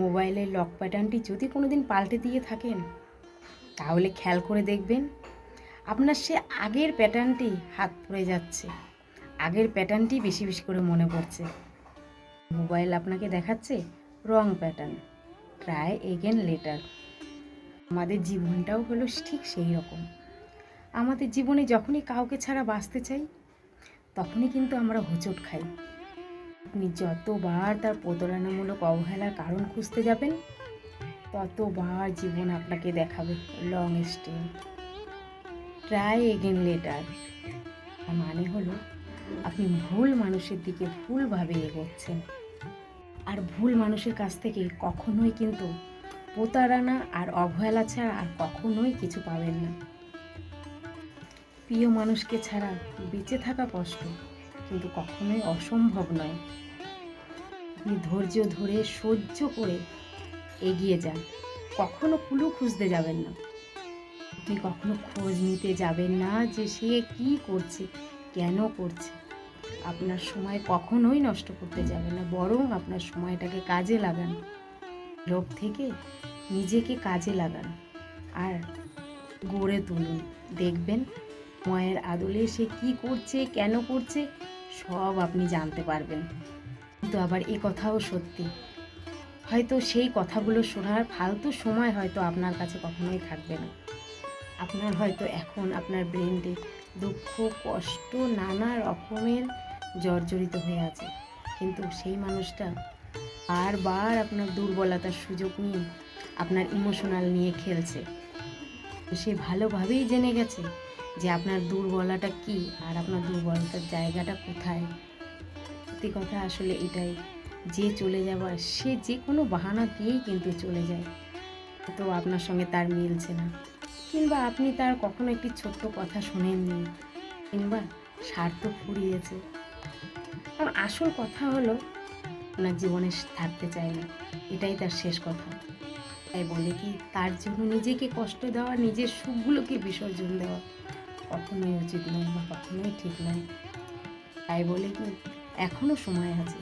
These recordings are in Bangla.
মোবাইলের লক প্যাটার্নটি যদি কোনো দিন পাল্টে দিয়ে থাকেন, তাহলে খেয়াল করে দেখবেন, আপনার সে আগের প্যাটার্নটি হাত পড়ে যাচ্ছে। আগের প্যাটার্নটি বেশি বেশি করে মনে পড়ছে। মোবাইল আপনাকে দেখাচ্ছে wrong pattern try again later আমাদের জীবনটাও হলো ঠিক সেই রকম। আমাদের জীবনে যখনই কাউকে ছাড়া বাঁচতে চাই, তখনই কিন্তু আমরা হোঁচট খাই। আপনি যতবার তার প্রতারণামূলক অবহেলার কারণ খুঁজতে যাবেন, ততবার জীবন আপনাকে দেখাবে long stay try again later মানে হলো, আপনি ভুল মানুষের দিকে ভুলভাবে এগোচ্ছেন। আর ভুল মানুষের কাছ থেকে কখনোই কিন্তু প্রতারণা আর অবহেলা ছাড়া আর কখনোই কিছু পাবেন না। প্রিয় মানুষকে ছাড়া বেঁচে থাকা কষ্ট। কিন্তু কখনোই অসম্ভব নয়। আপনি ধৈর্য ধরে, সহ্য করে এগিয়ে যান। কখনো কুলু খুঁজতে যাবেন না। আপনি কখনো খোঁজ নিতে যাবেন না যে সে কি করছে, কেন করছে। আপনার সময় কখনোই নষ্ট করতে যাবেন না, বরং আপনার সময়টাকে কাজে লাগান। লোভ থেকে নিজেকে কাজে লাগান। আর গড়ে তুলুন। দেখবেন সময়ের আদলে সে কি করছে, কেন করছে, সব আপনি জানতে পারবেন। কিন্তু আবার এ কথাও সত্যি। হয়তো সেই কথাগুলো শোনার ফালতু সময় হয়তো আপনার কাছে কখনোই থাকবে না। আপনার হয়তো এখন আপনার ব্রেনটি দুঃখ, কষ্ট, নানা রকমের জর্জরিত হয়ে আছে। কিন্তু সেই মানুষটা বারবার আপনার দুর্বলতার সুযোগ নিয়ে আপনার ইমোশনাল নিয়ে খেলছে। সে ভালোভাবেই জেনে গেছে। যে আপনার দুর্বলতা কি আর আপনার দুর্বলতার জায়গাটা কোথায়? সত্যি কথা আসলে এটাই। যে চলে যাবার সে যে কোনো বাহানা দিয়েই কিন্তু চলে যায়। তো আপনার সঙ্গে তার মিলছে না। কিংবা আপনি তার কখনো একটি ছোট্ট কথা শোনেননি, কিংবা স্বার্থ ফুরিয়েছে। কারণ আসল কথা হলো, আপনার জীবনে থাকতে চায় না। এটাই তার শেষ কথা। তাই বলে কি, তার জন্য নিজেকে কষ্ট দেওয়া, নিজের সুখগুলোকে বিসর্জন দেওয়া। কখনোই উচিত নয় বা কখনোই ঠিক নয় তাই বলে কি এখনও সময় আছে।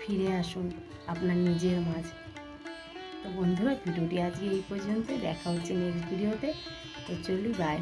ফিরে আসুন আপনার নিজের মাঝ। তো বন্ধুরা, ভিডিওটি আজকে এই পর্যন্ত দেখা হচ্ছে নেক্সট ভিডিওতে তো। চলি বাই